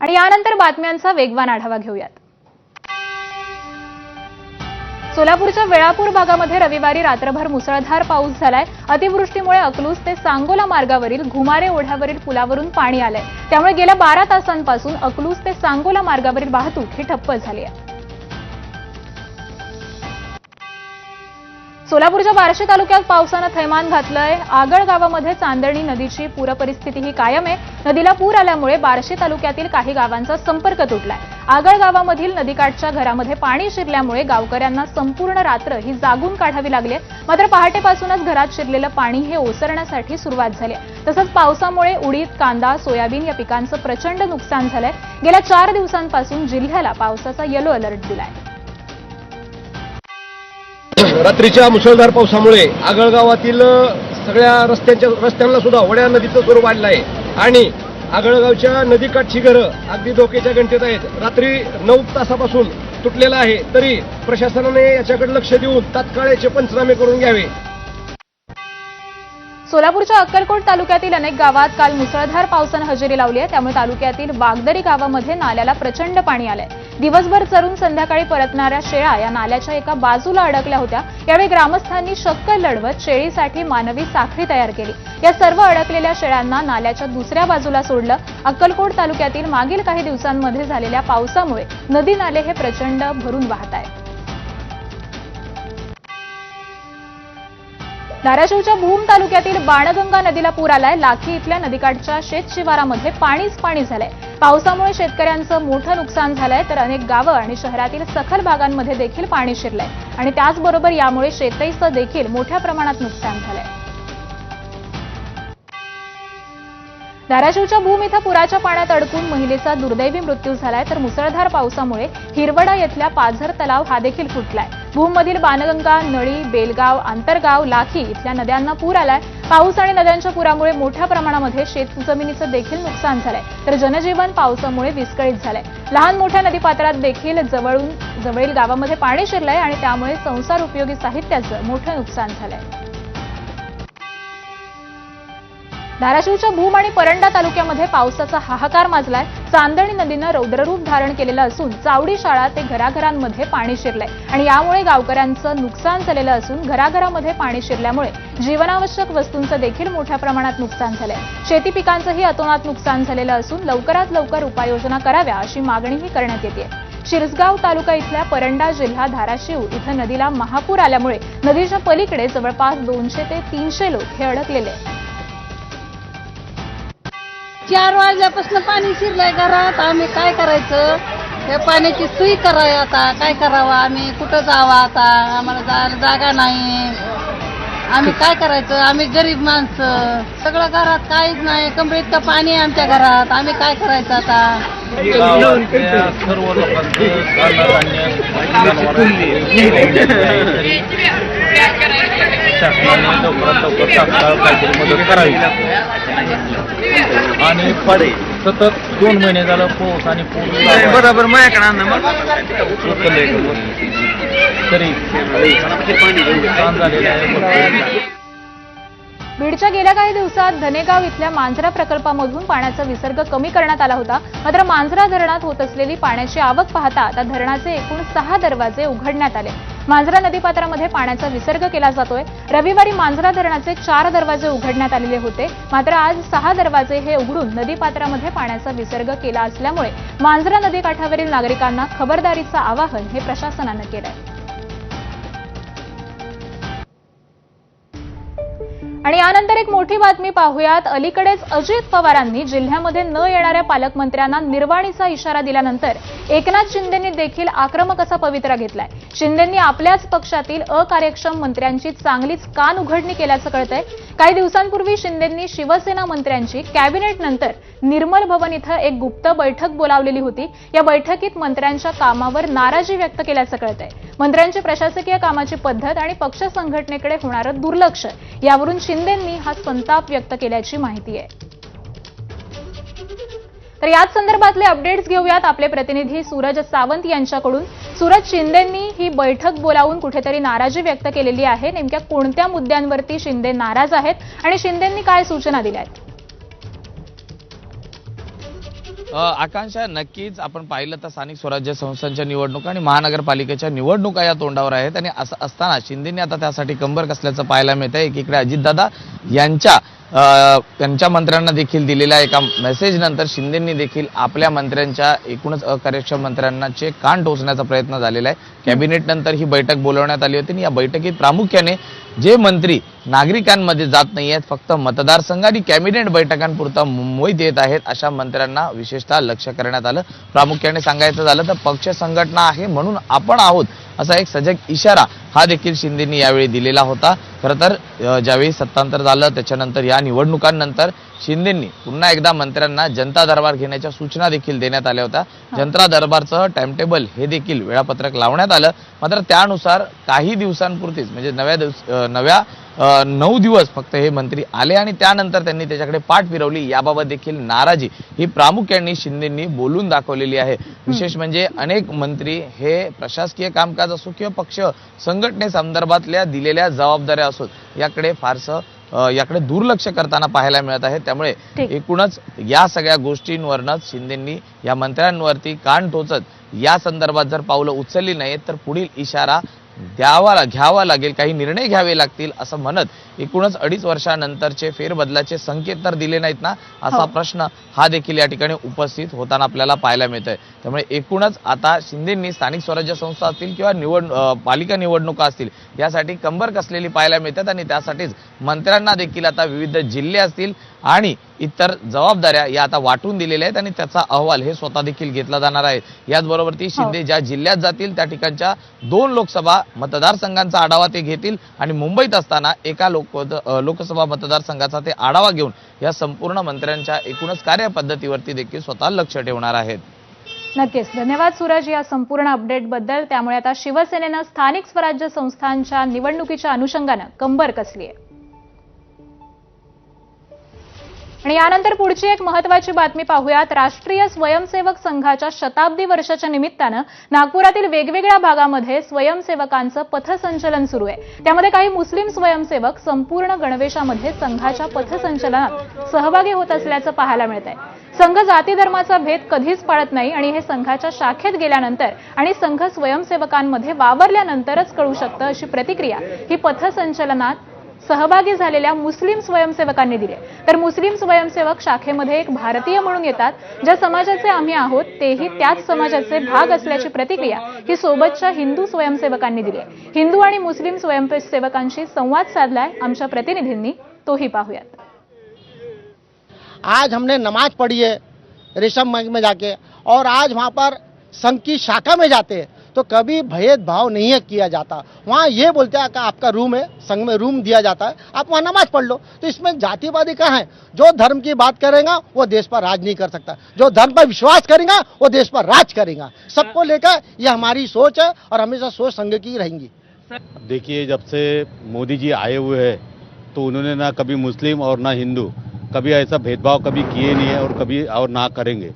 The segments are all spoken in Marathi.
आणि यानंतर बातम्यांचा वेगवान आढावा घेऊयात. सोलापूरच्या वेळापूर भागामध्ये रविवारी रात्रभर मुसळधार पाऊस झालाय. अतिवृष्टीमुळे अकलूज ते सांगोला मार्गावरील घुमारे ओढ्यावरील पुलावरून पाणी आलंय. त्यामुळे गेल्या बारा तासांपासून अकलूज ते सांगोला मार्गावरील वाहतूक ही ठप्प झाली आहे. सोलापूरच्या बार्शी तालुक्यात पावसानं थैमान घातलंय. आगळ गावामध्ये चांदणी नदीची पूरपरिस्थिती ही कायम आहे. नदीला पूर आल्यामुळे बार्शी तालुक्यातील काही गावांचा संपर्क तुटलाय. आगळ गावामधील नदीकाठच्या घरामध्ये पाणी शिरल्यामुळे गावकऱ्यांना संपूर्ण रात्र ही जागून काढावी लागली आहे. मात्र पहाटेपासूनच घरात शिरलेलं पाणी हे ओसरण्यासाठी सुरुवात झाली आहे. तसंच पावसामुळे उडीद कांदा सोयाबीन या पिकांचं प्रचंड नुकसान झालंय. गेल्या चार दिवसांपासून जिल्ह्याला पावसाचा येलो अलर्ट दिलाय. रात्रीच्या मुसळधार पावसामुळे आगळगावातील सगळ्या रस्त्यांच्या रस्त्यांना सुद्धा वड्या नदीचं स्वरूप वाढलं आहे आणि आगळगावच्या नदीकाठची घरं अगदी धोक्याच्या घंटेत आहेत. रात्री नऊ तासापासून तुटलेलं आहे तरी प्रशासनाने याच्याकडे लक्ष देऊन तात्काळ याचे पंचनामे करून घ्यावे. सोलापूरच्या अक्कलकोट तालुक्यातील अनेक गावात काल मुसळधार पावसानं हजेरी लावली आहे. त्यामुळे तालुक्यातील वागदरी गावामध्ये नाल्याला प्रचंड पाणी आलंय. दिवसभर चरून संध्याकाळी परतणाऱ्या शेळ्या या नाल्याच्या एका बाजूला अडकल्या होत्या. यावेळी ग्रामस्थांनी शक्कल लढवत शेळीसाठी मानवी साखळी तयार केली. या सर्व अडकलेल्या शेळ्यांना नाल्याच्या दुसऱ्या बाजूला सोडलं. अक्कलकोट तालुक्यातील मागील काही दिवसांमध्ये झालेल्या पावसामुळे नदी नाले हे प्रचंड भरून वाहत आहेत. धाराशिवच्या भूम तालुक्यातील बाणगंगा नदीला पूर आलाय. लाखी इथल्या नदीकाठच्या शेत शिवारामध्ये पाणीच पाणी झालंय. पावसामुळे शेतकऱ्यांचं मोठं नुकसान झालंय तर अनेक गावं आणि शहरातील सखल भागांमध्ये देखील पाणी शिरलंय. आणि त्याचबरोबर यामुळे शेतईचं देखील मोठ्या प्रमाणात नुकसान झालंय. धाराशिवच्या भूम इथं पुराच्या पाण्यात अडकून महिलेचा दुर्दैवी मृत्यू झालाय तर मुसळधार पावसामुळे हिरवडा येथल्या पाझर तलाव हा देखील फुटलाय. भूममधील बाणगंगा नळी बेलगाव आंतरगाव लाखी इथल्या नद्यांना पूर आलाय. पाऊस आणि नद्यांच्या पुरामुळे मोठ्या प्रमाणामध्ये शेतजमिनीचं देखील नुकसान झालंय. तर जनजीवन पावसामुळे विस्कळीत झालंय. लहान मोठ्या नदीपात्रात देखील जवळून जवळील गावामध्ये पाणी शिरलंय आणि त्यामुळे संसार उपयोगी साहित्याचं मोठं नुकसान झालंय. धाराशिवच्या भूम आणि परंडा तालुक्यामध्ये पावसाचा हाहाकार माजलाय. चांदणी नदीनं रौद्ररूप धारण केलेलं असून चावडी शाळा ते घराघरांमध्ये पाणी शिरलंय. आणि यामुळे गावकऱ्यांचं नुकसान झालेलं असून घराघरामध्ये पाणी शिरल्यामुळे जीवनावश्यक वस्तूंचं देखील मोठ्या प्रमाणात नुकसान झालंय. शेती पिकांचंही अतोनात नुकसान झालेलं असून लवकरात लवकर उपाययोजना कराव्या अशी मागणीही करण्यात येते शिरसगाव तालुका इथल्या परंडा जिल्हा धाराशिव इथं नदीला महापूर आल्यामुळे नदीच्या पलीकडे जवळपास दोनशे ते तीनशे लोक हे अडकलेले आहेत. चार वाजल्यापासून पाणी शिरलंय घरात. आम्ही काय करायचं? हे पाण्याची सुई करावी आता. काय करावं? आम्ही कुठं जावं आता? आम्हाला जायला जागा नाही. आम्ही काय करायचं? आम्ही गरीब माणसं. सगळं घरात काहीच नाही. कमरेत तर पाणी आहे आमच्या घरात. आम्ही काय करायचं आता? गावातल्या सर्व लोकांचं अन्नधान्य शासनाने लवकरात लवकर तात्काळ काहीतरी मदत करावी आणि पाणी सतत दोन महिने झालं पाऊस आणि पूर बरोबर तरी. नुकसान झालेलं आहे. बीडच्या गेल्या काही दिवसात धनेगाव इथल्या मांजरा प्रकल्पामधून पाण्याचा विसर्ग कमी करण्यात आला होता. मात्र मांजरा धरणात होत असलेली पाण्याची आवक पाहता आता धरणाचे एकूण सहा दरवाजे उघडण्यात आले. मांजरा नदीपात्रामध्ये पाण्याचा विसर्ग केला जातोय. रविवारी मांजरा धरणाचे चार दरवाजे उघडण्यात आलेले होते. मात्र आज सहा दरवाजे हे उघडून नदीपात्रामध्ये पाण्याचा विसर्ग केला असल्यामुळे मांजरा नदीकाठावरील नागरिकांना खबरदारीचं आवाहन हे प्रशासनानं केलं आहे आणि यानंतर एक मोठी बातमी पाहूयात. अलीकडेच अजित पवारांनी जिल्ह्यामध्ये न येणाऱ्या पालकमंत्र्यांना निर्वाणीचा इशारा दिल्यानंतर एकनाथ शिंदेंनी देखील आक्रमक असा पवित्रा घेतलाय. शिंदेंनी आपल्याच पक्षातील अकार्यक्षम मंत्र्यांची चांगलीच कान उघडणी केल्याचं कळतंय. काही दिवसांपूर्वी शिंदेंनी शिवसेना मंत्र्यांची कॅबिनेट नंतर निर्मल भवन इथं एक गुप्त बैठक बोलावलेली होती. या बैठकीत मंत्र्यांच्या कामावर नाराजी व्यक्त केल्याचं कळतंय. मंत्र्यांची प्रशासकीय कामाची पद्धत आणि पक्ष संघटनेकडे होणारं दुर्लक्ष यावरून शिंदेंनी हा संताप व्यक्त केल्याची माहिती आहे. तर याच संदर्भातले अपडेट्स घेऊयात. आपले प्रतिनिधी सूरज सावंत यांच्याकडून. सूरज शिंदेंनी ही बैठक बोलावून कुठेतरी नाराजी व्यक्त केलेली आहे. नेमक्या कोणत्या मुद्द्यांवरती शिंदे नाराज आहेत आणि शिंदेंनी काय सूचना दिल्या आहेत? आकांक्षा नक्कीच आपण पाहिलं तर स्थानिक स्वराज्य संस्थांच्या निवडणुका आणि महानगरपालिकेच्या निवडणुका या तोंडावर आहेत. आणि असं असताना शिंदेने आता त्यासाठी कंबर कसल्याचं पाहायला मिळत आहे एकीकडे अजितदादा यांच्या त्यांच्या मंत्र्यांना देखील दिलेल्या एका मेसेज नंतर शिंदेंनी देखील आपल्या मंत्र्यांच्या एकूणच अकार्यक्षम मंत्र्यांनाचे कान टोचण्याचा प्रयत्न झालेला आहे. कॅबिनेट नंतर ही बैठक बोलवण्यात आली होती आणि या बैठकीत प्रामुख्याने जे मंत्री नागरिकांमध्ये जात नाही आहेत फक्त मतदारसंघ आणि कॅबिनेट बैठकांपुरता मुंबईत येत आहेत अशा मंत्र्यांना विशेषतः लक्ष करण्यात आलं. प्रामुख्याने सांगायचं झालं तर पक्ष संघटना आहे म्हणून आपण आहोत असा एक सजग इशारा हा देखील शिंदेनी यावेळी दिलेला होता. खरं तर ज्यावेळी सत्तांतर झालं त्याच्यानंतर या निवडणुकांनंतर शिंदेंनी पुन्हा एकदा मंत्र्यांना जनता दरबार घेण्याच्या सूचना देखील देण्यात आल्या होत्या. जनता दरबारचं टाइमटेबल हे देखील वेळापत्रक लावण्यात आलं. मात्र त्यानुसार काही दिवसांपुरतीच म्हणजे नव्या दिवस नव्या नऊ दिवस फक्त हे मंत्री आले आणि त्यानंतर त्यांनी त्याच्याकडे पाठ फिरवली. याबाबत देखील नाराजी ही प्रामुख्याने शिंदेंनी बोलून दाखवलेली आहे. विशेष म्हणजे अनेक मंत्री हे प्रशासकीय कामकाज असो किंवा पक्ष संघटनेसंदर्भातल्या दिलेल्या जबाबदाऱ्या असोत याकडे फारसं याकडे दुर्लक्ष करताना पाहायला मिळत आहे. त्यामुळे. एकूणच या सगळ्या गोष्टींवरनच शिंदेंनी या मंत्र्यांवरती कान टोचत या संदर्भात जर पावलं उचलली नाहीत तर पुढील इशारा द्यावा घ्यावा लागेल काही निर्णय घ्यावे लागतील असं म्हणत एकूणच अडीच वर्षानंतरचे फेरबदलाचे संकेत तर दिले नाहीत ना असा हो. प्रश्न हा देखील या ठिकाणी उपस्थित होताना आपल्याला पाहायला मिळतोय त्यामुळे एकूणच आता शिंदेंनी स्थानिक स्वराज्य संस्था असतील किंवा निवड पालिका निवडणुका असतील यासाठी कंबर कसलेली पाहायला मिळतात आणि त्यासाठीच मंत्र्यांना देखील आता विविध जिल्हे असतील आणि इतर जबाबदाऱ्या या आता वाटून दिलेल्या आहेत आणि त्याचा अहवाल हे स्वतः देखील घेतला जाणार आहे. याचबरोबर ती शिंदे ज्या जिल्ह्यात जातील त्या ठिकाणच्या दोन लोकसभा मतदारसंघांचा आढावा ते घेतील आणि मुंबईत असताना एका लोक लोकसभा मतदारसंघाचा ते आढावा घेऊन या संपूर्ण मंत्र्यांच्या एकूणच कार्यपद्धतीवरती देखील स्वतः लक्ष ठेवणार आहेत. नक्कीच. धन्यवाद सूरज या संपूर्ण अपडेटबद्दल. त्यामुळे आता शिवसेनेनं स्थानिक स्वराज्य संस्थांच्या निवडणुकीच्या अनुषंगानं कंबर कसली आहे? आणि यानंतर पुढची एक महत्वाची बातमी पाहूयात. राष्ट्रीय स्वयंसेवक संघाच्या शताब्दी वर्षाच्या निमित्तानं नागपुरातील वेगवेगळ्या भागामध्ये स्वयंसेवकांचं पथसंचलन सुरू आहे. त्यामध्ये काही मुस्लिम स्वयंसेवक संपूर्ण गणवेशामध्ये संघाच्या पथसंचलनात सहभागी होत असल्याचं पाहायला मिळत आहे संघ जाती धर्माचा भेद कधीच पाळत नाही आणि हे संघाच्या शाखेत गेल्यानंतर आणि संघ स्वयंसेवकांमध्ये वावरल्यानंतरच कळू शकतं अशी प्रतिक्रिया ही पथसंचलनात सहभागी झालेल्या मुस्लिम स्वयंसेवकांनी दिले. तर मुस्लिम स्वयंसेवक शाखेमध्ये एक भारतीय म्हणून येतात ज्या समाजाचे आम्ही आहोत तेही त्याच समाजाचे भाग असल्याची प्रतिक्रिया ही सोबतच्या हिंदू स्वयंसेवकांनी दिली आहे. हिंदू आणि मुस्लिम स्वयंसेवकांशी संवाद साधलाय आमच्या प्रतिनिधींनी. तोही पाहूयात. आज हमने नमाज पढ़ी है रेशम में जाके और आज वहाँ पर संघ की शाखा में जाते हैं। तो कभी भेदभाव नहीं है किया जाता। वहाँ ये बोलते हैं कि आपका रूम है, संघ में रूम दिया जाता है, आप वहाँ नमाज़ पढ़ लो। तो इसमें जातिवादी कहाँ है? जो धर्म की बात करेगा, वो देश पर राज नहीं कर सकता। जो धर्म पर विश्वास करेगा, वो देश पर राज करेगा। सबको लेकर ये हमारी सोच है और हमेशा सोच संघ की रहेंगी। देखिए, जब से मोदी जी आए हुए हैं तो उन्होंने ना कभी मुस्लिम और ना हिंदू, कभी ऐसा भेदभाव कभी किए नहीं है और कभी और ना करेंगे।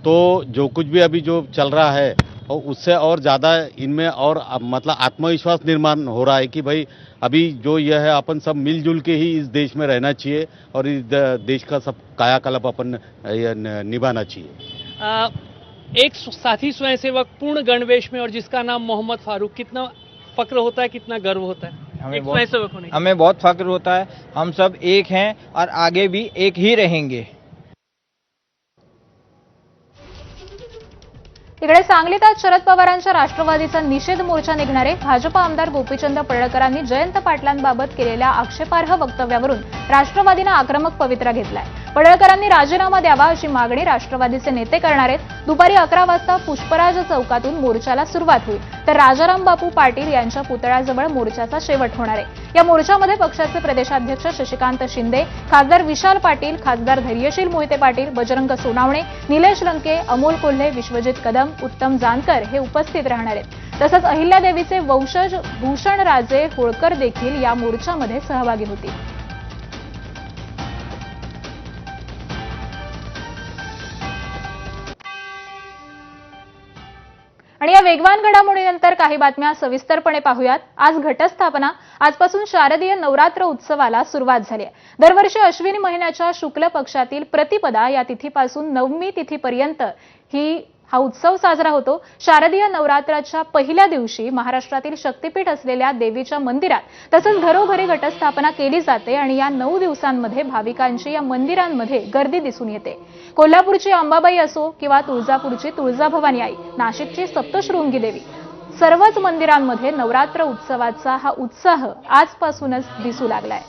तो जो कुछ भी अभी जो चल रहा है और उससे और ज़्यादा इनमें और मतलब आत्मविश्वास निर्माण हो रहा है कि भाई अभी जो यह है अपन सब मिलजुल के ही इस देश में रहना चाहिए और इस देश का सब कायाकल्प अपन निभाना चाहिए। एक साथी स्वयंसेवक पूर्ण गणवेश में और जिसका नाम मोहम्मद फारूक कितना फक्र होता है कितना गर्व होता है? हमें बहुत- हमें बहुत फक्र होता है हम सब एक हैं और आगे भी एक ही रहेंगे। इकडे सांगलीत आज शरद पवारांच्या राष्ट्रवादीचा निषेध मोर्चा निघणारे भाजपा आमदार गोपीचंद पडळकरांनी जयंत पाटलांबाबत केलेल्या आक्षेपार्ह वक्तव्यावरून राष्ट्रवादीनं आक्रमक पवित्रा घेतलाय. पडळकरांनी राजीनामा द्यावा अशी मागणी राष्ट्रवादीचे नेते करणार आहेत. दुपारी अकरा वाजता पुष्पराज चौकातून मोर्चाला सुरुवात होईल. तर राजाराम बापू पाटील यांच्या पुतळ्याजवळ मोर्चाचा शेवट होणार आहे. या मोर्चामध्ये पक्षाचे प्रदेशाध्यक्ष शशिकांत शिंदे खासदार विशाल पाटील खासदार धैर्यशील मोहिते पाटील बजरंग सोनावणे निलेश लंके अमोल कोल्हे विश्वजित कदम उत्तम जानकर हे उपस्थित राहणार आहेत. तसंच अहिल्यादेवीचे वंशज भूषणराजे होळकर देखील या मोर्चामध्ये सहभागी होतील. आणि या वेगवान घडामोडीनंतर काही बातम्या सविस्तरपणे पाहूयात. आज घटस्थापना. आजपासून शारदीय नवरात्र उत्सवाला सुरुवात झाली आहे. दरवर्षी अश्विनी महिन्याच्या शुक्ल पक्षातील प्रतिपदा या तिथीपासून नवमी तिथीपर्यंत ही हा उत्सव साजरा होतो. शारदीय नवरात्राच्या पहिल्या दिवशी महाराष्ट्रातील शक्तिपीठ असलेल्या देवीच्या मंदिरात तसंच घरोघरी घटस्थापना केली जाते आणि या नऊ दिवसांमध्ये भाविकांची या मंदिरांमध्ये गर्दी दिसून येते. कोल्हापूरची अंबाबाई असो किंवा तुळजापूरची तुळजाभवानी आई नाशिकची सप्तशृंगी देवी सर्वच मंदिरांमध्ये नवरात्र उत्सवाचा हा उत्साह आजपासूनच दिसू लागलाय.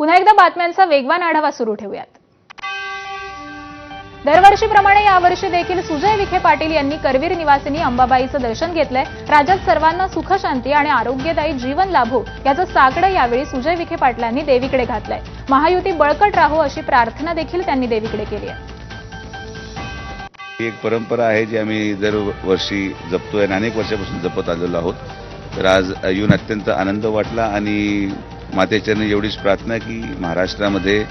पुन्हा एकदा बातम्यांचा वेगवान आढावा सुरू ठेवूयात. दरवर्षीप्रमाणे यावर्षी देखील सुजय विखे पाटील यांनी करवीर निवासिनी अंबाबाईचं दर्शन घेतलंय. राज्यात सर्वांना सुखशांती आणि आरोग्यदायी जीवन लाभो याचं साकडं यावेळी सुजय विखे पाटलांनी देवीकडे घातलंय. महायुती बळकट राहो अशी प्रार्थना देखील त्यांनी देवीकडे केली आहे. ही एक परंपरा आहे जी आम्ही दरवर्षी जपतोय आणि अनेक वर्षापासून जपत आलेलो आहोत. तर आज येऊन अत्यंत आनंद वाटला आणि मातेच्यानं एवढीच प्रार्थना की महाराष्ट्रामध्ये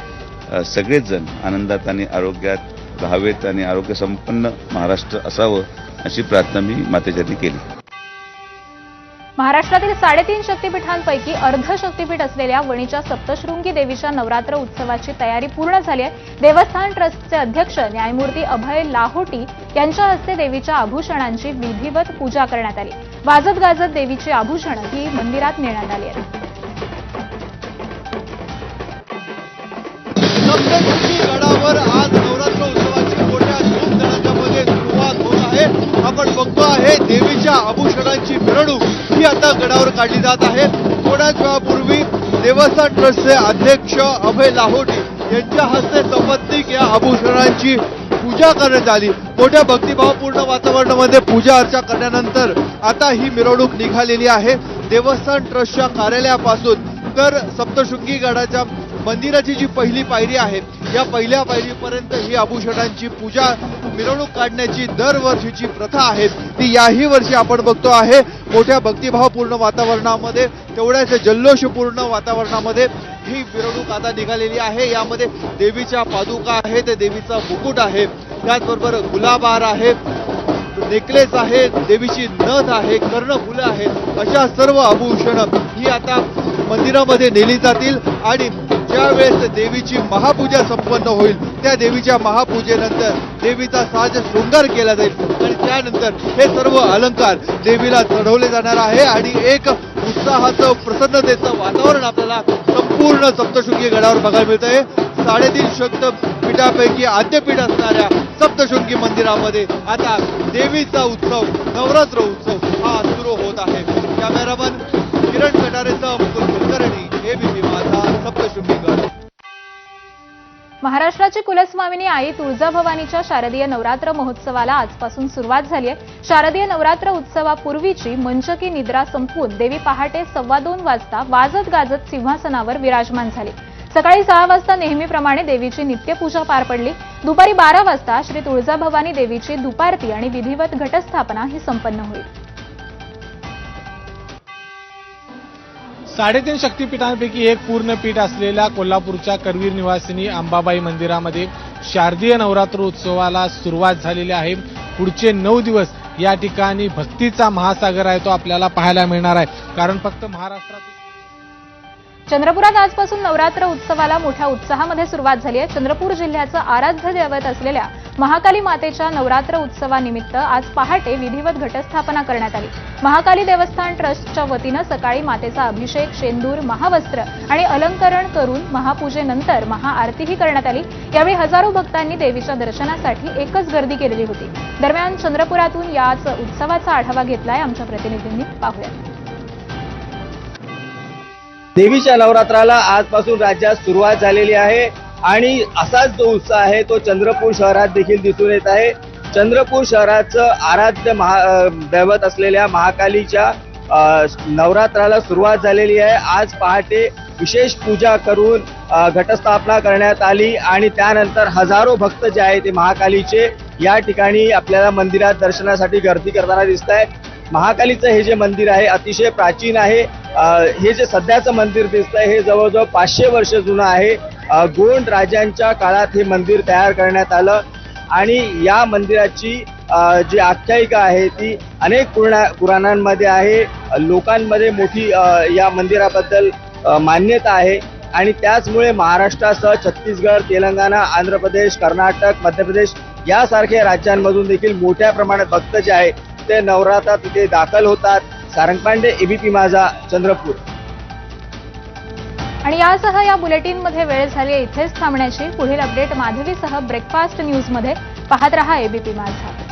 अ, सगळेच जण आनंदात आणि आरोग्यात राहावेत आणि आरोग्य संपन्न महाराष्ट्र असावं अशी प्रार्थना मी मातेच्यानी केली. महाराष्ट्रातील साडेतीन शक्तीपीठांपैकी अर्ध शक्तीपीठ असलेल्या वणीच्या सप्तशृंगी देवीच्या नवरात्र उत्सवाची तयारी पूर्ण झाली आहे. देवस्थान ट्रस्टचे अध्यक्ष न्यायमूर्ती अभय लाहोटी यांच्या हस्ते देवीच्या आभूषणांची विधिवत पूजा करण्यात आली. वाजत गाजत देवीची आभूषणं ही मंदिरात नेण्यात आली आहेत. गडावर आज नवरात्र उत्सवाची मोठ्या धूमधडाक्यामध्ये सुरुवात होत आहे. आपण बघतो आहे देवीच्या आभूषणांची मिरवणूक ही आता गडावर काढली जात आहे. थोड्याच वेळापूर्वी देवस्थान ट्रस्टचे अध्यक्ष अभय लाहोटी यांच्या हस्ते संबंधित या आभूषणांची पूजा करण्यात आली. मोठ्या भक्तिभावपूर्ण वातावरणामध्ये पूजा अर्चा करण्यानंतर आता ही मिरवणूक निघालेली आहे. देवस्थान ट्रस्टच्या कार्यालयापासून तर सप्तशृंगी गडाच्या मंदिराची जी पहिली पायरी आहे या पहिल्या पायरीपर्यंत ही आभूषणांची पूजा मिरवणूक काढण्याची दरवर्षीची प्रथा आहे. ती याही वर्षी आपण बघतो आहे. मोठ्या भक्तिभावपूर्ण वातावरणामध्ये तेवढ्याच जल्लोषपूर्ण वातावरणामध्ये ही मिरवणूक आता निघालेली आहे. यामध्ये देवीच्या पादुका आहेत देवीचा मुकुट आहे. त्याचबरोबर गुलाबार आहे. नेकलेस आहे देवीची नथ आहे कर्णफुलं आहेत अशा सर्व आभूषणं ही आता मंदिरामध्ये नेली जातील. आणि ज्यावेळेस देवीची महापूजा संपन्न होईल त्या देवीच्या महापूजेनंतर देवीचा साज शृंगार केला जाईल. आणि त्यानंतर हे सर्व अलंकार देवीला चढवले जाणार आहे आणि एक उत्साहाचं प्रसन्नतेचं वातावरण आपल्याला संपूर्ण सप्तशृंगी गडावर बघायला मिळत आहे साडेतीन शक्त पीठापैकी आद्यपीठ असणाऱ्या सप्तशृंगी मंदिरामध्ये आता देवीचा उत्सव नवरात्र उत्सव हा सुरू होत आहे. कॅमेरामन किरण कटारेचा मुकुल कुलकर्णी एबीपी माझा सप्तशृंगी गड महाराष्ट्राची कुलस्वामिनी आई तुळजाभवानीच्या शारदीय नवरात्र महोत्सवाला आजपासून सुरुवात झाली आहे. शारदीय नवरात्र उत्सवापूर्वीची मंचकी निद्रा संपून देवी पहाटे सव्वा दोन वाजता वाजत गाजत सिंहासनावर विराजमान झाली. सकाळी सहा वाजता नेहमीप्रमाणे देवीची नित्यपूजा पार पडली. दुपारी बारा वाजता श्री तुळजाभवानी देवीची दुपारती आणि विधिवत घटस्थापना ही संपन्न होईल. साडेतीन शक्तीपीठांपैकी एक पूर्ण पीठ असलेल्या कोल्हापूरच्या करवीर निवासिनी अंबाबाई मंदिरामध्ये शारदीय नवरात्र उत्सवाला सुरुवात झालेली आहे. पुढचे नऊ दिवस या ठिकाणी भक्तीचा महासागर आहे तो आपल्याला पाहायला मिळणार आहे. कारण फक्त महाराष्ट्रात चंद्रपुरात आजपासून नवरात्र उत्सवाला मोठ्या उत्साहामध्ये सुरुवात झाली आहे. चंद्रपूर जिल्ह्याचं आराध्य दैवत असलेल्या महाकाली मातेच्या नवरात्र उत्सवानिमित्त आज पहाटे विधिवत घटस्थापना करण्यात आली. महाकाली देवस्थान ट्रस्टच्या वतीनं सकाळी मातेचा अभिषेक शेंदूर महावस्त्र आणि अलंकरण करून महापूजेनंतर महाआरतीही करण्यात आली. यावेळी हजारो भक्तांनी देवीच्या दर्शनासाठी एकच गर्दी केलेली होती. दरम्यान चंद्रपुरातून याच उत्सवाचा आढावा घेतलाय आमच्या प्रतिनिधींनी. पाहूया. देवीच्या नवरात्राला आजपासून राज्यात सुरुवात झालेली आहे आणि असाच जो उत्साह आहे तो चंद्रपूर शहरात देखील दिसून येत आहे. चंद्रपूर शहराचं आराध्य महा दैवत असलेल्या महाकालीच्या नवरात्राला सुरुवात झालेली आहे. आज पहाटे विशेष पूजा करून घटस्थापना करण्यात आली आणि त्यानंतर हजारो भक्त जे आहे ते महाकालीचे या ठिकाणी आपल्याला मंदिरात दर्शनासाठी गर्दी करताना दिसत आहे महाकालीचं हे जे मंदिर आहे अतिशय प्राचीन आहे. हे जे सध्याचं मंदिर दिसतंय हे जवळजवळ पाचशे वर्ष जुनं आहे. गोंड राजांच्या काळात हे मंदिर तयार करण्यात आलं आणि या मंदिराची जी आख्यायिका आहे ती अनेक पुरणा पुराणांमध्ये आहे. लोकांमध्ये मोठी या मंदिराबद्दल मान्यता आहे. आणि त्याचमुळे महाराष्ट्रासह छत्तीसगड तेलंगणा आंध्र प्रदेश कर्नाटक मध्य प्रदेश यासारख्या राज्यांमधून देखील मोठ्या प्रमाणात भक्त जे आहे ते नवरात्रात तिथे दाखल होतात. सारंगपांडे एबीपी माझा चंद्रपूर. आणि यासह या बुलेटिनमध्ये वेळ झाली इथेच थांबण्याची. पुढील अपडेट माधवीसह ब्रेकफास्ट न्यूजमध्ये पाहत रहा एबीपी माझा.